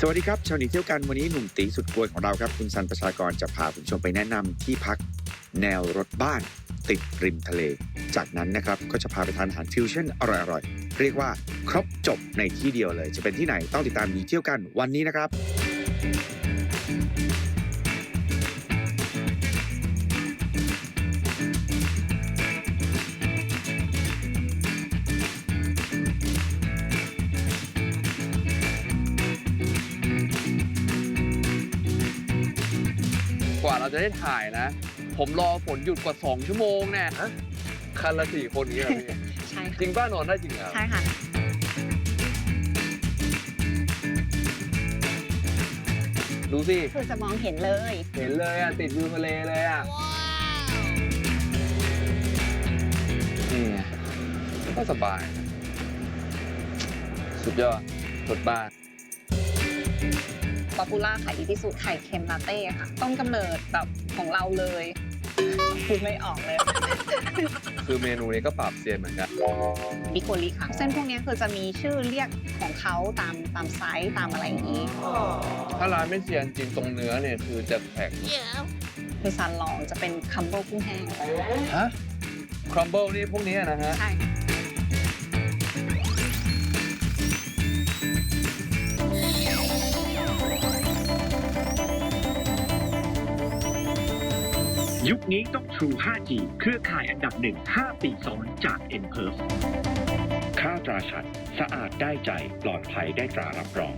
สวัสดีครับ ชาวหนีเที่ยวกันวันนี้หนุ่มตีสุดกวนของเราครับ คุณสันประชากรจะพาคุณผู้ชมไปแนะนำที่พักแนวรถบ้านติดริมทะเล จากนั้นนะครับก็จะพาไปทานอาหารฟิวชั่นอร่อยๆ เรียกว่าครบจบในที่เดียวเลย จะเป็นที่ไหนต้องติดตามหนีเที่ยวกันวันนี้นะครับ กว่าเราจะได้ถ่ายนะ ผมรอฝนหยุดกว่า 2 ชั่วโมงแน่ฮะคันละสี่คนนี้เหรอพี่ใช่จค่ะริงป้านอนได้จริงเหรอ ใช่ค่ะ ดูสิ คือจะมองเห็นเลย เห็นเลยอะ ติดวิวทะเลเลยอะนี่ไงก็สบายนะสุดยอดรถบ้าน ป๊อปปูล่าขายดีที่สุดไข่เค็มลาเต้ค่ะ ต้นกำเนิดแบบของเราเลยคือไม่ออกเลย คือเมนูนี้ก็ปรับเซียนเหมือนกันบิโกลิค่ะ เส้นพวกนี้คือจะมีชื่อเรียกของเขาตามตามไซส์ตามอะไรอย่างนี้ ถ้าร้านไม่เซียนจริงตรงเนื้อเนี่ยคือจะแข็งคือซันลองจะเป็นคัมโบกุ้งแห้งฮะครัมเบิลนี่พวกนี้นะฮะ ใช่ ยุคนี้ต้อง True 5G เครือข่ายอันดับหนึ่ง5ปีซ้อนจาก n p e r f ค่าตราชัด สะอาดได้ใจ ปลอดภัยได้ตรารับรอง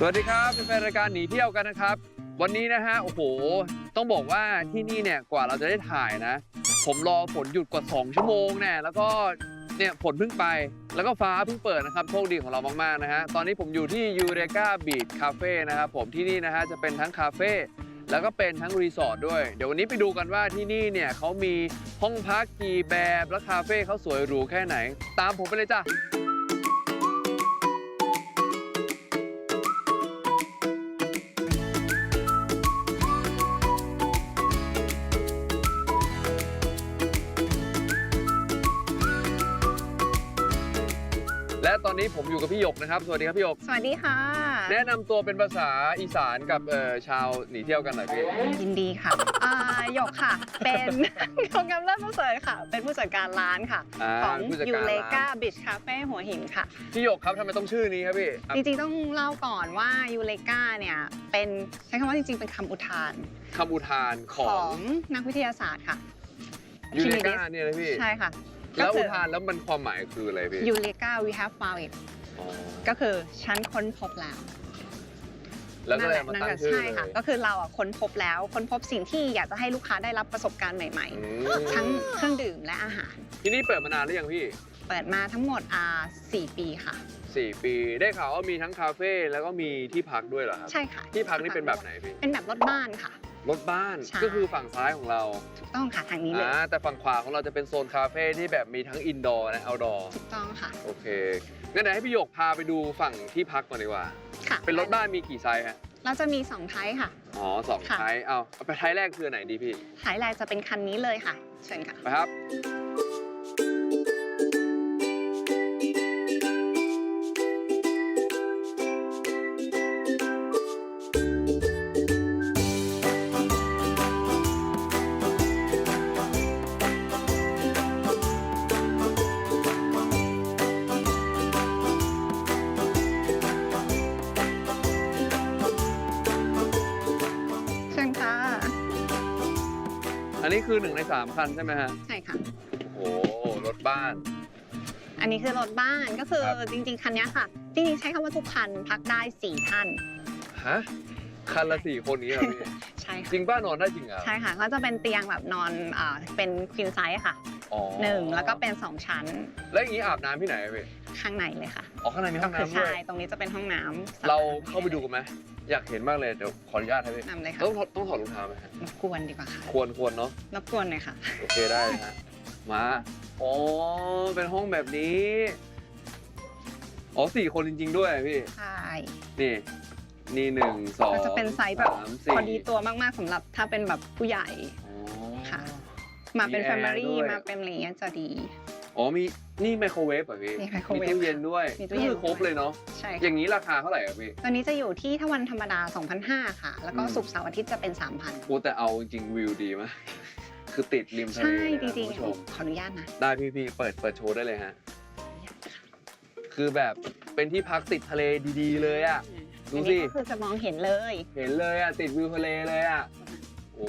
สวัสดีครับเป็นแฟนรายการหนีเที่ยวกันนะครับ วันนี้นะฮะโอ้โห ต้องบอกว่าที่นี่เนี่ยกว่าเราจะได้ถ่ายนะ ผมรอฝนหยุดกว่า 2 ชั่วโมงแน่แล้วก็เนี่ยฝนเพิ่งไป แล้วก็ฟ้าเพิ่งเปิดนะครับโชคดีของเรามากๆนะฮะตอนนี้ผมอยู่ที่ยูเรกาบีชคาเฟ่นะครับผมที่นี่นะฮะจะเป็นทั้งคาเฟ่แล้วก็เป็นทั้งรีสอร์ทด้วย เดี๋ยววันนี้ไปดูกันว่าที่นี่เนี่ยเขามีห้องพักกี่แบบและคาเฟ่เขาสวยหรูแค่ไหน ตามผมไปเลยจ้ะ ตอนนี้ผมอยู่กับพี่หยกนะครับ สวัสดีครับพี่หยก สวัสดีค่ะ แนะนำตัวเป็นภาษาอีสานกับเอ่อชาวหนีเที่ยวกันหน่อยพี่ ยินดีค่ะอ่าหยกค่ะ เป็นของกำเลิศประเสริฐค่ะ เป็นผู้จัดการร้านค่ะ อ่าของผู้จัดยูการเลร้านกาบิชคาเฟ่หัวหินค่ะ พี่หยกครับทำไมต้องชื่อนี้ครับพี่อะจริงๆต้องเล่าก่อนว่ายูเลกาเนี่ย เป็นใช้คำว่าจริงๆ เป็นคำอุทานคำอุทานขขอองงนักวิทยาศาสตร์ค่ะ ยูเรกา Archimedes เนี่ยนะพี่ ใช่ค่ะ แล้วก็คือุทานแล้วมันความหมายคืออะไรพี่ยูเลกา we have found it อ๋อก็คือฉันค้นพบแล้วแล้วก็เลยนั่มานแหละตั้งนั่นแหละชื่อใช่เลยค่ะ ก็คือเราอะค้นพบแล้วค้นพบสิ่งที่อยากจะให้ลูกค้าได้รับประสบการณ์ใหม่อืมๆทั้งเครื่องดื่มและอาหาร ที่นี่เปิดมานานหรือยังพี่ เปิดมาทั้งหมดอ่าสี่ปีค่ะสี่ปีได้ข่าวว่ามีทั้งคาเฟ่แล้วก็มีที่พักด้วยเหรอครับ ใช่ค่ะ ที่พักนี่เป็นแบบไหนพี่ เป็นแบบรถบ้านค่ะ รถบ้านใช่ ก็คือฝั่งซ้ายของเราถูกต้องค่ะทางนี้เลย อ่าแต่ฝั่งขวาของเราจะเป็นโซนคาเฟ่ที่แบบมีทั้งอินดอร์และเอาท์ดอร์ถูกต้องค่ะโอเคงั้นเดี๋ยวให้พี่หยกพาไปดูฝั่งที่พักก่อนดีกว่า ค่ะเป็นรถบ้านมีกี่ไซส์ฮะเราจะมี2ไทป์ค่ะ อ๋อสองค่ะ ไซส์เอาเอาไปไทส์แรกคืออนไหนดีพี่ไทป์แรกจะเป็นคันนี้เลยค่ะ เชิญค่ะ ไปครับค นนี้คือหนึ่งในสามคันใช่ไหมฮะ ใช่ค่ะ โอ้โหรถบ้าน อันนี้คือรถบ้านก็คือครับ จริง ๆ คันเนี้ยค่ะ จริงๆ ใช้คำว่าทุกคันพักได้สี่ท่าน ฮะ คันละสี่คนนี้เหรอพี่ ใช่ค่ะจริงป้านอนได้จริงเหรอใช่ค่ะ ก็จะเป็นเตียงแบบนอนอ่าเป็นควีนไซส์ค่ะอ๋อหนึ่งแล้วก็เป็นสองชั้น แล้วอย่างนี้อาบน้ำที่ไหนอะพี่ข้างในเลยค่ะอ๋อข้างในมีห้องคือน้ำด้วใช่ย ตรงนี้จะเป็นห้องน้ำเราเข้าไปดูกันไหมอยากเห็นมากเลยเดี๋ยวขออนุญาตให้พี่นำเลยค่ะต้องถอดต้องถอดรองเท้าไหมฮะรบกวนดีกว่าค่ะควรควรเนาะรบกวนหน่อยค่ะ โอเคได้เลยฮะมาอ๋อเป็นห้องแบบนี้อ๋อสี่คนจริง ๆ ด้วยพี่ ใช่ นี่ นี่หนึ่งสองก็จะเป็นไซส์แบบ สามสี่พอดีตัวมากๆสำหรับถ้าเป็นแบบผู้ใหญ่ อ๋อ ค่ะ มาเป็นมีแฟแอร์มิลี่ด้วย มาเป็นอะไรอย่างเงี้ยจะดี อ๋อมีนี่ไมโครเวฟเหรอพี่มีไมโครเวฟตู้เย็นด้วยมีตู้เย็น ก็คือครบเลยเนาะใช่อค่ะย่างนี้ราคาเท่าไหร่อะพี่ ตัวนี้จะอยู่ที่ถ้าวันธรรมดา 2,500 ค่ะ แล้วก็อืม ศุกร์เสาร์อาทิตย์จะเป็น 3,000 โอ้แต่เอาจริงๆวิวดีมาก คือติดริมทะเลใช่เลยจนะริงคุณผู้ชมๆขออนุญาตนะได้พี่พี่เปิดเปิดโชว์ได้เลยฮะคือแบบเป็นที่พักติดทะเลดีๆ เลยอะดูอันสิ นี้ก็คือจะมองเห็นเลย เห็นเลยอะติดวิวทะเลเลยอะโอ้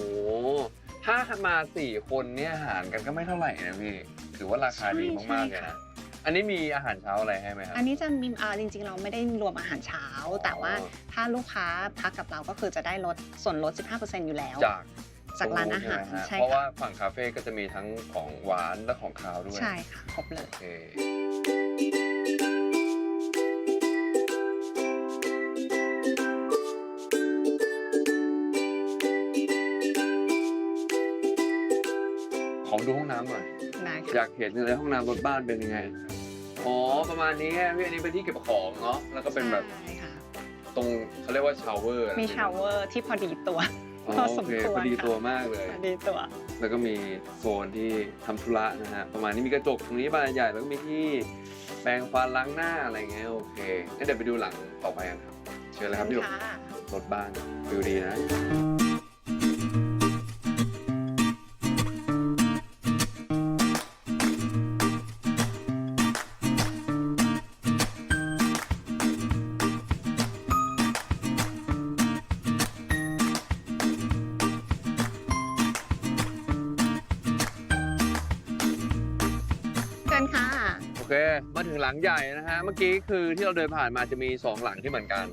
ถ้ามาสี่คนเนี่ยอาหารกันก็ไม่เท่าไหร่นะพี่ ถือว่าราคาดีมากๆเลยนะอันนี้มีอาหารเช้าอะไรให้ไหมครับ อันนี้จะมีอ่าจริง ๆ เราไม่ได้รวมอาหารเช้า แต่ว่าถ้าลูกค้าพักกับเราก็คือจะได้ลดส่วนลด 15%อยู่แล้ว จากจากร้านอาหารใช่ไหมฮะใช่เพราะว่าค่ะฝั่งคาเฟ่ก็จะมีทั้งของหวานและของคาวด้วย ใช่ค่ะ ครบเลย อค่ะยากเห็นเลยห้องน้ำรถบ้านเป็นยังไง อ๋อ ประมาณนี้พี่อันนี้เป็นที่เก็บของเนาะ แล้วก็เป็นแบบใช่ค่ะตรงเขาเรียกว่าชาวเวอร์มีชาวเวอร์ที่พอดีตัวอ๋อพอโอสมเคควรพอดีค่ะตัวมากเลยพอดีตัว แล้วก็มีโซนที่ทำธุระนะฮะ ประมาณนี้มีกระจกตรงนี้บานใหญ่ แล้วก็มีที่แปรงฟันล้างหน้าอะไรเงี้ยโอเคงั้นเดี๋ยวไปดูหลังต่อไปกันครับ เชิญเลยครับพี่หยกค่ะรถบ้านวิวดีนะ ลังใหญ่นะฮะ เมื่อกี้คือที่เราเดินผ่านมาจะมี 2 หลังที่เหมือนกัน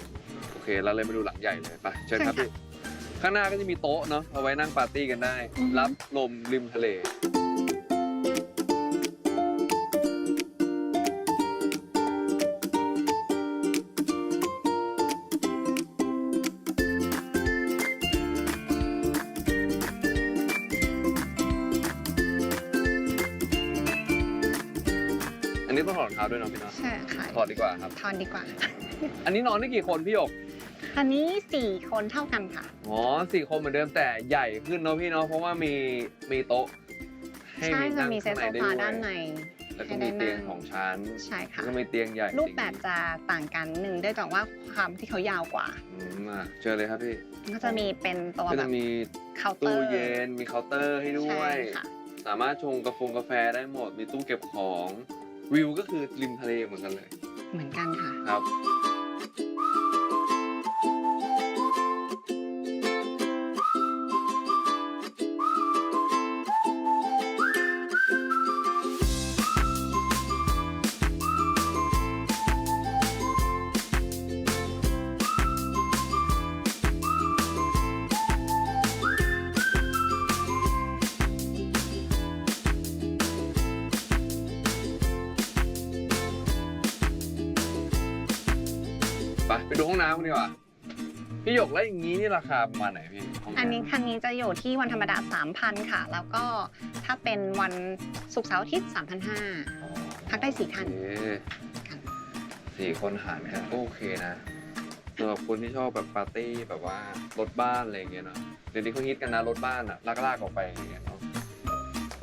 โอเค เราเลยมาดูหลังใหญ่เลยไปเชิญครับเชิญค่ะพี่ข้างหน้าก็จะมีโต๊ะเนาะเอาไว้นั่งปาร์ตี้กันได้อือฮึรับลมริมทะเล ต้องถอดรองเท้าด้วยเนาะพี่เนาะใช่ค่ะถอดดีกว่าครับทอนดีกว่าอันนี้นอนได้กี่คนพี่หยกอันนี้สี่คนเท่ากันค่ะ อ๋อสี่คนเหมือนเดิมแต่ใหญ่ขึ้นเนาะพี่เนาะเพราะว่ามีมีโต๊ะให้ใช่จะนั่งมีเซตโซข้งฟาวยด้านในแล้วก็ให้มีได้เตียงนั่งของชั้นใช่ค่ะ แล้วก็มีเตียงใหญ่รูปแบบจะต่างกันหนึ่งด้วยจากว่าความที่เขายาวกว่า อืมอะเชิญเลยครับพี่ก็จะมีเป็นตัวก็แบจะบมีเคาน์เตอตู้ร์เย็นมีเคาน์เตอร์ให้ด้วใช่ย ค่ะ สามารถชงกาแฟกาแฟได้หมด มีตู้เก็บของ วิวก็คือริมทะเลเหมือนกันเลย เหมือนกันค่ะ ครับ อย่างนี้นี่ราคาประมาณไหนพี่ห้งำอันนี้คันนี้จะอยู่ที่วันธรรมดา 3,000 ค่ะ แล้วก็ถ้าเป็นวันศุกร์เสาร์อาทิตย์3,500อ๋อพักได้สี่ท่านโอเคสี่คนหารกันก็โอเคนะสำหรับคนที่ชอบแบบปาร์ตี้แบบว่ารถบ้านอะไรอย่างเงี้ยเนาะเดี๋ยวนี้เขาฮิตกันนะรถบ้านอะลากลากๆออกไปอย่างเงี้ยเนาะ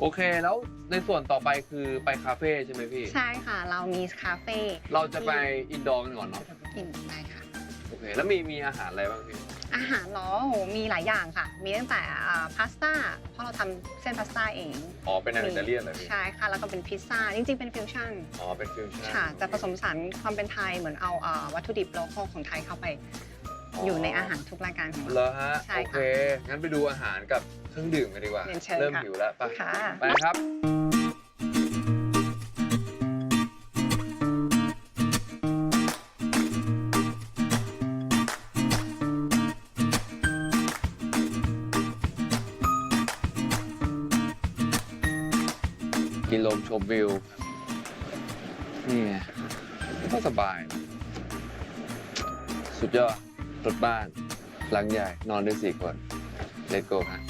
โอเคแล้วในส่วนต่อไปคือไปคาเฟ่ใช่ไหมพี่ ใช่ค่ะ เรามีคาเฟ่เราจะไปอินดอร์กันก่อนเนาะกินได้ค่ะ โอเค แล้วมีมีอาหารอะไรบ้างพี่ อาหารเหรอโหมีหลายอย่างค่ะ มีตั้งแต่อ่าพาสต้าเพราะเราทำเส้นพาสต้าเองอ๋อเป็นอาหารอิตาเลียนเหรอพี่ใช่ค่ะ แล้วก็เป็นพิซซ่า จริงๆ เป็นฟิวชั่น อ๋อเป็นฟิวชั่น ค่ะ จะผสมผสานความเป็นไทยเหมือนเอาอ่าวัตถุดิบโลคอลของไทยเข้าไปอยู่ในอาหารทุกรายการของเหรเรา อฮะใช่โอค่ะเคงั้นไปดูอาหารกับเครื่องดื่มกันดีกว่าเรียนเชิญเริ่มค่ะหิวแล้วไปค่ะ ไปครับ กินลมชมวิว นี่ไงก็สบาย สุดยอดรถบ้าน หลังใหญ่ นอนได้สี่คนเลตโก้ฮะ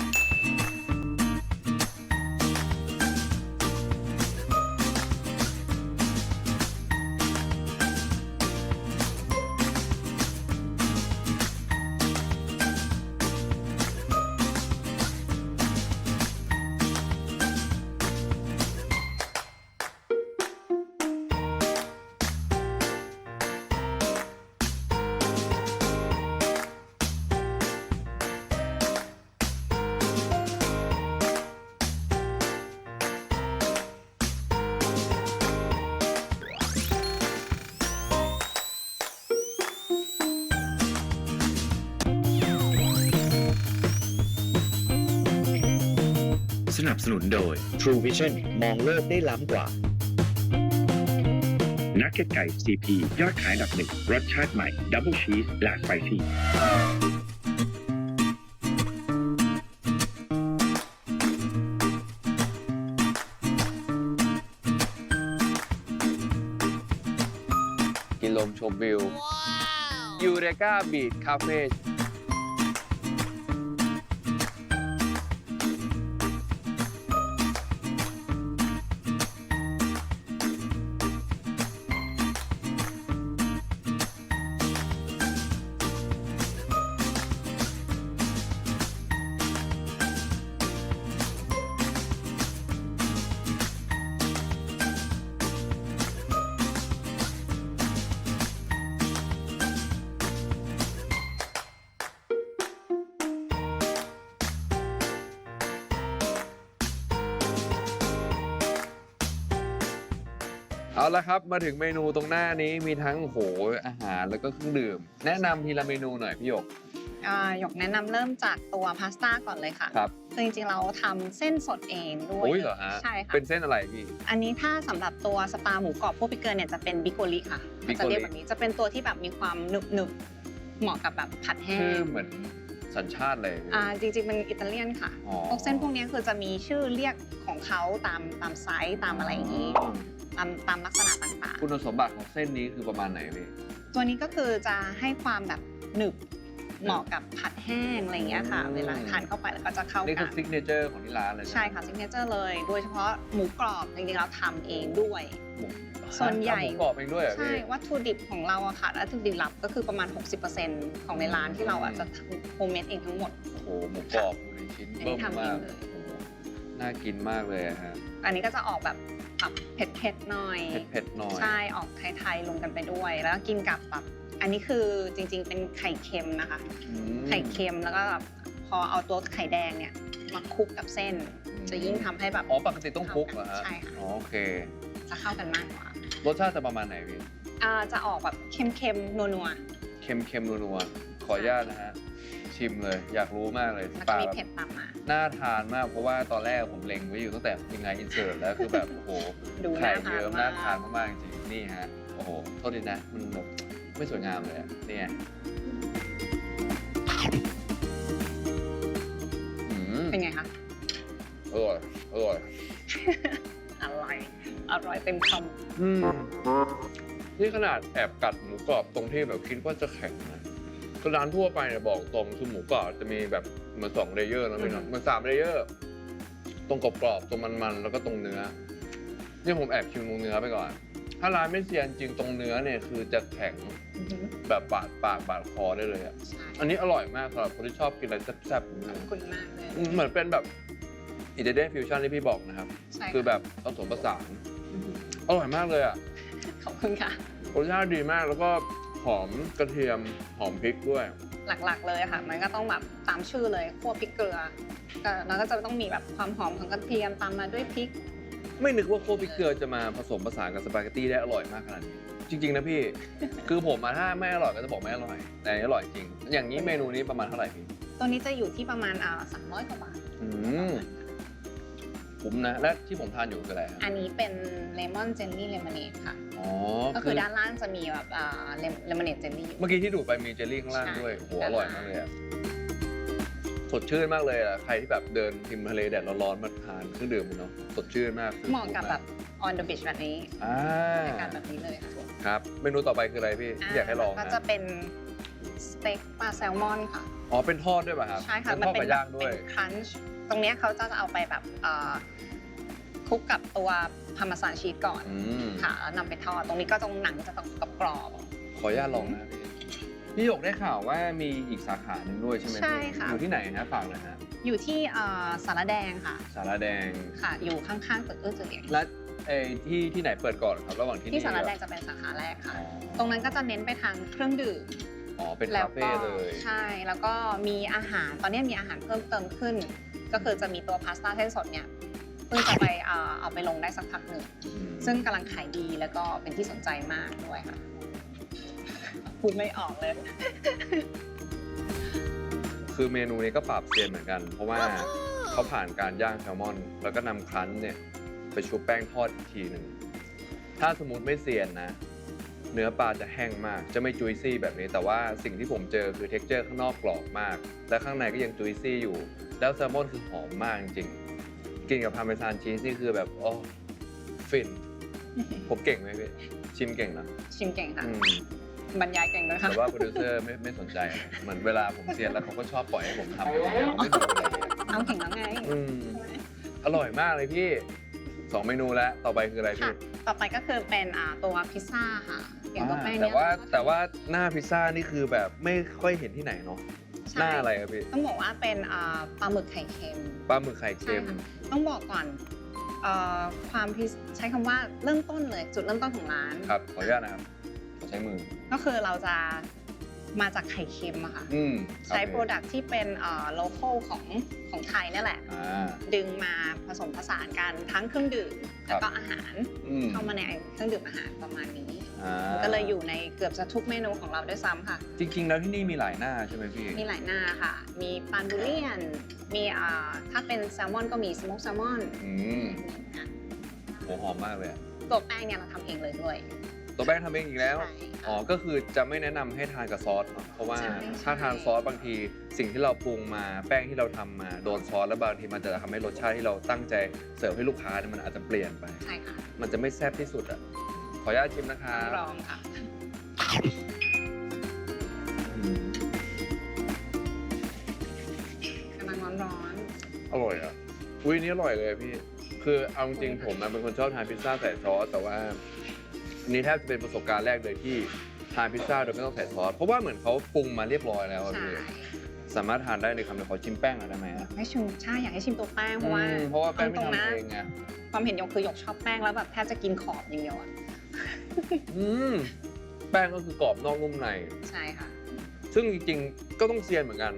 นับสนุนโดย True Vision มองโลกได้ล้ำกว่า นักเก็ตไก่ CP ยอดขายอันดับหนึ่งรสชาติใหม่ดับเบิลชีสและสไปซี่กินลมชมวิวยูเรกาบีชคาเฟ่ ละครับมาถึงเมนูตรงหน้านี้มีทั้งโหอาหารแล้วก็เครื่องดื่ม แนะนำทีละเมนูหน่อยพี่หยก อ่าหยกแนะนำเริ่มจากตัวพาสต้าก่อนเลยค่ะครับ คือจริงๆเราทำเส้นสดเองด้วยโอ้ยเหรอฮะใช่ค่ะ เป็นเส้นอะไรพี่ อันนี้ถ้าสำหรับตัวสปาหมูกรอบพวกพิเกอร์เนี่ยจะเป็นบิโกลิค่ะบิมันโกลิ จะเรียกแบบนี้จะเป็นตัวที่แบบมีความหนึบหนึบๆเหมาะกับแบบผัดแห้ชื่องเหมือนสัญชาติเลยอ่าจริงๆเป็นอิตาเลียนค่ะ อ๋อพวกเส้นพวกนี้คือจะมีชื่อเรียกของเขาตามตามไซส์ตามอะไรอย่างนี้ ตามตามลักษณะต่างคุณสมบัติของเส้นนี้คือประมาณไหนพี่ ๆ ตัวนี้ก็คือจะให้ความแบบหนึบเหมาะกับผัดแห้งอะไรอย่างเงี้ยค่ะ อืม เวลาทานเข้าไปแล้วก็จะเข้านี่กัคือน ซิกเนเจอร์ของที่ร้านเลยนใช่ค่ะซิกเนเจอร์เลย โดยเฉพาะหมูกรอบจริงๆเราทำเองด้วยหมูส่วนใหญ่ ทำหมูกรอบเองด้วยเหรอใช่พี่ วัตถุดิบของเราอะค่ะวัตถุดิบหลักก็คือประมาณ 60%ของในร้านที่เราอะจะโฮมเมดเองทั้งหมด โอ้โหหมูกรอบอยู่ในชิ้นอันนี้เบิ่มทำเอมางกเลย โอ้โหน่ากินมากเลยอะฮะ อันนี้ก็จะออกแบบ ปรับเผ็ดๆหน่อย เผ็ดๆหน่อยใช่ออกไทยๆลงกันไปด้วย แล้วก็กินกับแบบอันนี้คือจริงๆเป็นไข่เค็มนะคะ อืม ไข่เค็มแล้วก็แบบพอเอาตัวไข่แดงเนี่ยมาคลุกกับเส้น จะยิ่งทำให้แบบ อ๋อปกติต้องคลุกเหรอฮะใช่ค่ะ อ๋อโอเค จะเข้ากันมากกว่ารสชาติจะประมาณไหนพี่ อ่าจะออกแบบเค็มๆนัวเค็มเค็มๆนัวๆขออนุญาตนะฮะ ชิมเลย อยากรู้มากเลยๆแล้วปก็ลามีแบบเผ็ดตามมา น่าทานมากเพราะว่าตอนแรกผมเล็งไว้อยู่ตั้งแต่ยังไงอินเสิร์ตแล้วคือแบบโอ้โหดูไข่น่าทานเยิ้มมาน่ากทานมากๆจริงๆนี่ฮะโอ้โหโทษดีนะมันแบบไม่สวยงามเลยอะเนี่ยอืมเป็นไงคะอร่อยอร่อยอร่อยอร่อยเต็มคอืมนี่ขนาดแอบกัดหมูกรอบตรงที่แบบคิดว่าจะแข็งนะ คือร้านทั่วไปเนี่ยบอกตรงคือหมูกรอบจะมีแบบเหมือนสองเลเยอร์แล้วไม่เนาะเหมือนสามเลเยอร์ ตรงกรอบๆตรงมันๆแล้วก็ตรงเนื้อนี่ผมแอบชิมตรงเนื้อไปก่อน ถ้าร้านไม่เซียนจริงตรงเนื้อเนี่ยคือจะแข็งำแบบบาดปากบาดคอได้เลยอะใช่อันนี้อร่อยมากสำหรับคนที่ชอบกินอะไรแซ่บๆอย่างขนี้อบคุณมากเลยอืมเหมือนเป็นแบบอิตาเลียนฟิวชั่นที่พี่บอกนะครับ ใช่คือแบบผสมผสานอืมอร่อยมากเลยอะ ขอบคุณค่ะ รสชาติดีมากแล้วก็ หอมกระเทียมหอมพริกด้วย หลักๆเลยค่ะ มันก็ต้องแบบตามชื่อเลยคั่วพริกเกลือก็แล้วก็จะต้องมีแบบความหอมของกระเทียมตามมาด้วยพริก ไม่นึกว่าโคพริกเกลือจะมาผสมผสานกับสปาเกตตี้ได้อร่อยมากขนาดนี้จริงๆนะพี่ คือผมมาถ้าไม่อร่อยก็จะบอกไม่อร่อย แต่อันนี้อร่อยจริง อย่างนี้เมนูนี้ประมาณเท่าไหร่พี่ตัวนี้จะอยู่ที่ประมาณอ่าสามร้อยกว่าบาท อืม คุ้มนะ และที่ผมทานอยู่คืออะไรครับอันนี้เป็นเลมอนเจลลี่เลมอนเนดค่ะ อ๋อก็คือด้านล่างจะมีแบบอ่าเลมอนเนดเจลลี่ เมื่อกี้ที่ดูดไปมีเจลลี่ข้างล่างด้วยใช่โอ้โหอร่อยมากเลยอะสดชื่นมากเลยอะใครที่แบบเดินริมทะเลแดดร้อนๆมาทานเครื่องดื่มมันเนาะสดชื่นมากเหมาะกับแบบ on the beach แบบนี้อ่าอากาศแบบนี้เลยค่ะครับเมนูต่อไปคืออะไรพี่ที่อยากให้ลองก็นะจะเป็นสเต็กปลาแซลมอนค่ะ อ๋อ เป็นทอดด้วยป่ะครับ ใช่ค่ะเป็นทอดกับย่างด้วย เป็นครันช์ ตรงเนี้ยเขาจะเอาไปแบบเอ่อคลุกกับตัวพาร์มาซานชีสก่อนอืมค่ะแล้วนำไปทอดตรงนี้ก็ตรงหนังจะต้องกรอบขออนุญาตลองนะพี่พี่หยกได้ข่าวว่ามีอีกสาขาหนึ่งด้วยใช่ไหมใช่พี่ค่ะ อยู่ที่ไหนนะฝากหน่อยฮะๆอยู่ที่เอ่อสารแดงค่ะ สารแดง ค่ะ อยู่ข้างๆตึกเอื้อเจียงและไอ้ที่ที่ไหนเปิดก่อนครับระหว่างที่ที่นี่สารแดงกับจะเป็นสาขาแรกค่ะอ๋อตรงนั้นก็จะเน้นไปทางเครื่องดื่มอ๋อเป็นแล้คาวเฟ่ก็เลย ใช่ แล้วก็มีอาหาร ตอนนี้มีอาหารเพิ่มเติมขึ้น ก็คือจะมีตัวพาสต้าเส้นสดเนี่ยเพิ่งจะไปเอาไปลงได้สักพักหนึ่งซึ่งกำลังขายดีแล้วก็เป็นที่สนใจมากด้วยค่ะพูดไม่ออกเลย คือเมนูนี้ก็ปราบเซียนเหมือนกัน เพราะว่าเขาผ่านการย่างแซลมอน แล้วก็นำครั้นเนี่ยไปชุบแป้งทอดอีกทีหนึ่ง ถ้าสมมติไม่เซียนนะ เนื้อปลาจะแห้งมาก จะไม่จุยซี่แบบนี้ แต่ว่าสิ่งที่ผมเจอคือเท็กเจอร์ข้างนอกกรอบมาก และข้างในก็ยังจุยซี่อยู่ แล้วแซลมอนคือหอมมากจริงๆกินกับพาร์เมซานชีสนี่คือแบบโอ้ฟิน ผมเก่งไหมพี่ชิมเก่งนะชิมเก่งค่ะ อืมบรรยายเก่งด้วยค่ะ แต่ว่าโปรดิวเซอร์ไม่ไม่สนใจเหมือนเวลาผมเซียนแล้วเขาก็ชอบปล่อยให้ผมทำไม่ดูอะไรอย่างเงี้ยเอาเก่งแล้วไง อืมอร่อยมากเลยพี่สองเมนูแล้วต่อไปคืออะไรค่ะพี่ต่อไปก็คือเป็นอ่าตัวพิซซ่าค่ะอย่างตัวอ่าแป้งแต่เนี่ยว่าก็แต่ว่าหน้าพิซซ่านี่คือแบบไม่ค่อยเห็นที่ไหนเนาะใช่ หน้าอะไรครับพี่ต้องบอกว่าเป็นอ่าปลาหมึกไข่เค็ม ปลาหมึกไข่เค็ม ใช่ค่ะ ต้องบอกก่อนเอ่อความพิใช้คำว่าเริ่มต้นเลยจุดเริ่มต้นของร้าน ครับ ขออนุญาตนะครับ ขอใช้มือ ก็คือเราจะมาจากไข่เค็มอะค่ะ อืมใช้โปรดักที่เป็นเอ่อโลโก้ของของไทยเนี่ยแหละ อ่า ดึงมาผสมผสานกันทั้งเครื่องดื่มแล้วก็อาหารอืมเข้ามาในเครื่องดื่มอาหารประมาณนี้อ่า ก็เลยอยู่ในเกือบจะทุกเมนูของเราด้วยซ้ำค่ะ จริง ๆ แล้วที่นี่มีหลายหน้าใช่ไหมพี่มีหลายหน้าค่ะ มีปานบูเลียน มีอ่าถ้าเป็นแซลมอนก็มีสโมกแซลมอนอืมโหหอมมากเลยอะตัวแป้งเนี่ยเราทำเองเลยด้วยตัวแป้งทำเองอีกแล้ว ใช่ค่ะ อ๋อ ก็คือจะไม่แนะนำให้ทานกับซอสเนอะเพราะว่าใช่ถ้าทานซอสบางทีสิ่งที่เราปรุงมาแป้งที่เราทำมาโดนซอสแล้วบางทีมันจะทำให้รสชาติที่เราตั้งใจเสิร์ฟให้ลูกค้าเนี่ยมันอาจจะเปลี่ยนไป ใช่ค่ะ มันจะไม่แซ่บที่สุดอะ ขออนุญาตชิมนะครับลองค่ะอืมกำลังร้อนอร่อยอะ อุ้ยอันนี่อร่อยเลยอะพี่ คือเอาจริงๆผมอะเป็นคนชอบทานพิซซ่าใส่ซอสแต่ว่าอันนี้แทบจะเป็นประสบการณ์แรกเลยที่ทานพิซซ่าโดยไม่ต้องใส่ซอสเพราะว่าเหมือนเขาปรุงมาเรียบร้อยแล้วอะใช่ พี่สามารถทานได้ในคำเดียวขอชิมแป้งหน่อยได้ไหมอะให้ชิมใช่ อยากให้ชิมตัวแป้งเพราะว่าอืมเพราะว่าแป้งไม่ตรงๆทำนะเองไงความเห็นยกคือหยกชอบแป้งแล้วแบบแทบจะกินขอบอย่างเดียวอะ อืมแป้งก็คือกรอบนอกนุ่มใน ใช่ค่ะ ซึ่งจริงๆ ก็ต้องเซียนเหมือนกัน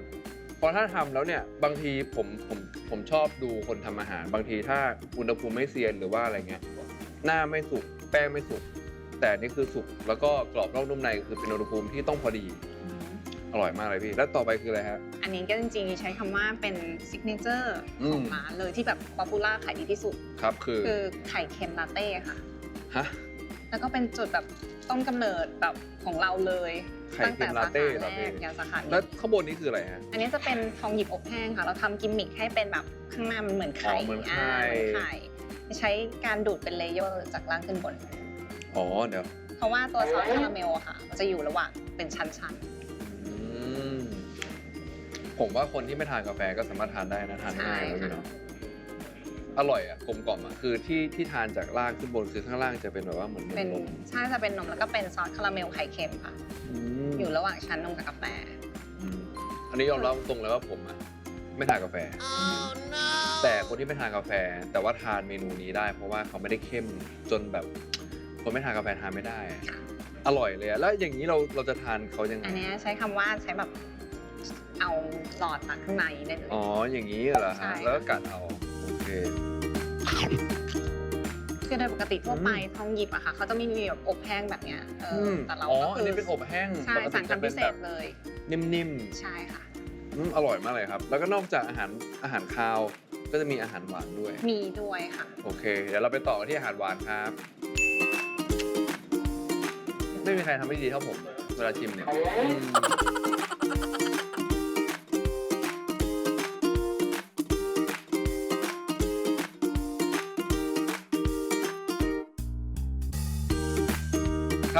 เพราะถ้าทำแล้วเนี่ย บางทีผมผมผมชอบดูคนทำอาหาร บางทีถ้าอุณหภูมิไม่เซียนหรือว่าอะไรเงี้ย หน้าไม่สุกแป้งไม่สุก แต่นี่คือสุกแล้วก็กรอบนอกนุ่มในคือเป็นอุณหภูมิที่ต้องพอดี อร่อยมากเลยพี่ แล้วต่อไปคืออะไรฮะ อันนี้ก็จริงๆ ใช้คำว่าเป็นซิกเนเจอร์อืขมองร้านเลยที่แบบป๊อปปูล่าขายดีที่สุด ครับคือ คือไข่เค็มลาเต้ค่ะ ฮะ แล้วก็เป็นจุดแบบต้นกำเนิดแบบของเราเลยไข่เค็มลาเต้เหรอตั้งแต่สาขาแรพี่กยันสาขาแล้วนี้ข้างบนนี้คืออะไรฮะ อันนี้จะเป็นทองหยิบอบแห้งค่ะ เราทำกิมมิคให้เป็นแบบข้างหน้ามันเหมือนไข่อ๋อเหมือนไข่าเหมือนไข่ใช้การดูดเป็นเลเยอร์จากล่างขึ้นบน อ๋อเดี๋ยวเพราะว่าตัวซอสคาราเมลอะค่ะมันจะอยู่ระหว่างเป็นชั้นอืมผมว่าคนที่ไม่ทานกาแฟก็สามารถทานได้นะ ทานง่ายเลยพี่เนาะ อร่อยอะกลมกล่อมอะคือที่ที่ทานจากล่างขึ้นบนคือข้างล่างจะเป็นแบบว่าเหมือนนๆเป็นมใช่จะเป็นนมแล้วก็เป็นซอสคาราเมลไข่เค็มค่ะ อืมอยู่ระหว่างชั้นนมกับกาแฟ อืมอันนี้ยอมรับตรงเลยว่าผมอะไม่ทานกาแฟ แต่คนที่ไม่ทานกาแฟ แต่ว่าทานเมนูนี้ได้ เพราะว่าเขาไม่ได้เข้มจนแบบ คนไม่ทานกาแฟทานไม่ได้ อร่อยเลยอะแล้วอย่างนี้เราเราจะทานเขายังไงอันเนี้ยใช้คำว่าใช้แบบเอาหลอดตักข้างในได้เลย อ๋ออย่างนี้เหรอใช่ฮะค่ะ แล้วก็กัดเอาโอเค คือโดยปกติทั่วไปทองหยิบอะค่ะเขาจะไม่มีแบบอบแห้งแบบเนี้ยเอออแต่เราอ๋อก็อัคืนอนี้เป็นอบแห้งใช่ปกติสั่งจะทำเป็พินเศแบษบเลย นิ่มใช่ค่ะ ๆอืมอร่อยมากเลยครับ แล้วก็นอกจากอาหารอาหารคาวก็จะมีอาหารหวานด้วย มีด้วยค่ะ โอเค เดี๋ยวเราไปต่อกันที่อาหารหวานครับ ไม่มีใครทำได้ดีเท่าผม เวลาชิมเนี่ยอืม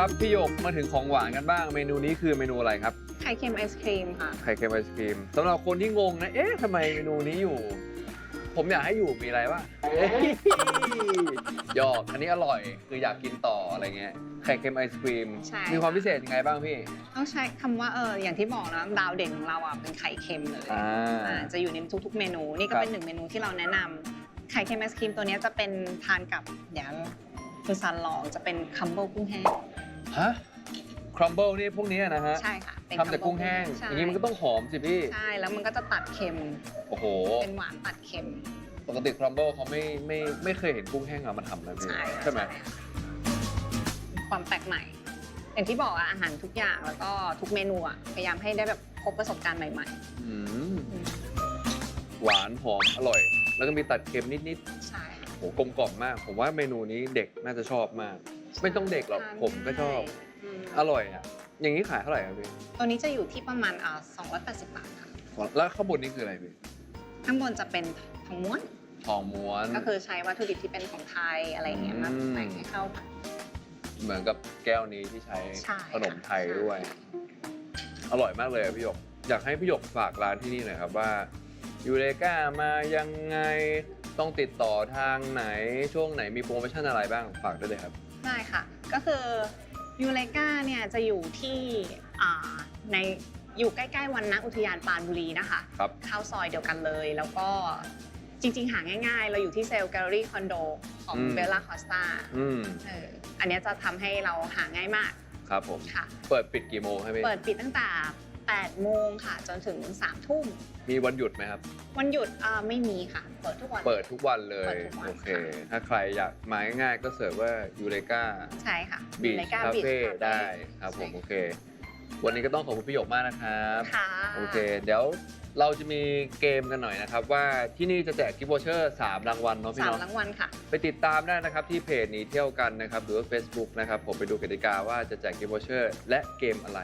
ครับพี่หยกมาถึงของหวานกันบ้าง เมนูนี้คือเมนูอะไรครับ ไข่เค็มไอศครีมค่ะ ไข่เค็มไอศครีมสำหรับคนที่งงนะเอ๊ะทำไมเมนูนี้อยู่ ผมอยากให้อยู่มีอะไรวะเอ้ยหยอกอันนี้อร่อยคืออยากกินต่ออะไรเงี้ยไข่เค็มไอศครีม ใช่ มีความพิเศษยังไงบ้างพี่ต้องใช้คำว่าเอออย่างที่บอกนะดาวเด่นของเราอะเป็นไข่เค็มเลยอ่า อ่าจะอยู่ในทุกๆ เมนูนี่ก็ครับเป็นหนึ่งเมนูที่เราแนะนำไข่เค็มไอศครีมตัวเนี้ยจะเป็นทานกับเดี๋ยวคุณซันลองจะเป็นคัมเบิลกุ้งแห้ง ฮะครัมเบิลนี่พวกนี้นะฮะใช่ค่ะเป็นทำจากกุ้งแห้ง ใช่อย่างนี้มันก็ต้องหอมสิพี่ ใช่แล้วมันก็จะตัดเค็ม โอ้โห เป็นหวานตัดเค็ม ปกติครัมเบิลเขาไม่ไม่ไม่เคยเห็นกุ้งแห้งเอามาทำนะพี่ใช่ใช่ไหมค่ะความแปลกใหม่ อย่างที่บอกอะอาหารทุกอย่างแล้วก็ทุกเมนูอะพยายามให้ได้แบบพบประสบการณ์ใหม่ อืมๆอืมหวานหอมอร่อย แล้วก็มีตัดเค็มนิดๆใช่ โหกลมกล่อมมาก ผมว่าเมนูนี้เด็กน่าจะชอบมาก ไม่ต้องเด็กหรอกทานผมก็ชอบง่ายอืมอร่อยอะ อย่างนี้ขายเท่าไหร่ครับพี่ตัวนี้จะอยู่ที่ประมาณอ่า280 บาทค่ะแล้วข้างบนนี่คืออะไรพี่ ข้างบนจะเป็นทองม้วน ทองม้วน ก็คือใช้วัตถุดิบที่เป็นของไทยอะไรอย่างเงี้ยมาอืมแต่งให้เข้ากันเหมือนกับแก้วนี้ที่ใช้ใช่ขนมไทยค่ะด้วย อร่อยมากเลยอะพี่หยก อยากให้พี่หยกฝากร้านที่นี่หน่อยครับว่ายูเลกามายังไงต้องติดต่อทางไหนช่วงไหนมีโปรโมชั่นอะไรบ้างฝากได้เลยครับ ได้ค่ะ ก็คือยูเลกาเนี่ยจะอยู่ที่อ่าในอยู่ใกล้ๆวันนะอุทยานปรานบุรีนะคะครับเข้าซอยเดียวกันเลย แล้วก็จริง ๆ หาง่ายๆ เราอยู่ที่เซลล์แกลเลอรี่คอนโดของอืมเบลล่าคอสตาอืมเอออันเนี้ยจะทำให้เราหาง่ายมากครับผมค่ะเปิดปิดกี่โมงครับพี่ เปิดปิดตั้งแต่ 8 โมงค่ะ จนถึง 3 ทุ่ม มีวันหยุดไหมครับ วันหยุดอ่าไม่มีค่ะ เปิดทุกวัน เปิดทุกวันเลยเปิดทุกวัน โอเคค่ะถ้าใครอยากมาง่ายๆก็เสิร์ชว่ายูเลกาใช่ค่ะบีช Eureka คา Beach เฟ่ Cafe ได้ครับผมใช่โอเค วันนี้ก็ต้องขอบคุณพี่หยกมากนะครับ ค่ะ โอเค เดี๋ยวเราจะมีเกมกันหน่อยนะครับ ว่าที่นี่จะแจกกิฟต์วอเชอร์ 3 รางวัลเนาะพี่สามเนาะ รางวัลค่ะ ไปติดตามได้นะครับ ที่เพจหนี้เที่ยวกันนะครับ หรือว่า Facebook นะครับ ผมไปดูกติกาว่าจะแจกกิฟต์วอเชอร์ และเกมอะไร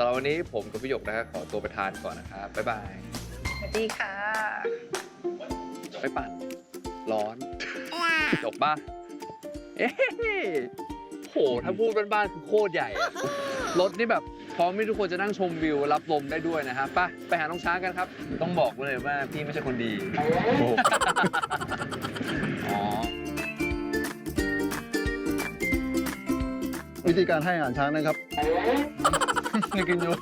สำหรับวันนี้ผมกับพี่หยกนะครับขอตัวไปทานก่อนนะครับ บ๊ายบาย สวัสดีค่ะไปปั่น ร้อนจบป่ะ เอ๊ะโห ถ้าพูดบ้านๆคือโคตรใหญ่อะรถนี่แบบพร้อมที่ทุกคนจะนั่งชมวิวรับลมได้ด้วยนะฮะไป่ะ ไปหาน้องช้างกันครับ ต้องบอกเลยว่าพี่ไม่ใช่คนดี อ๋อ วิธีการให้อาหารช้างนะครับ ไม่กินอยู่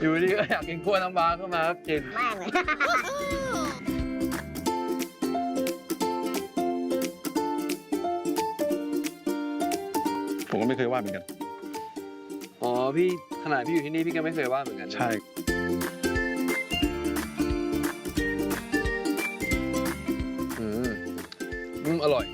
อยู่ดีก็อยากกินกล้วยน้ำว้าขึ้นมาก็กินผมก็ไม่เคยว่าเหมือนกัน อ๋อพี่ขนาดพี่อยู่ที่นี่พี่ก็ไม่เคยว่าเหมือนกันใช่ อืมอืมอร่อย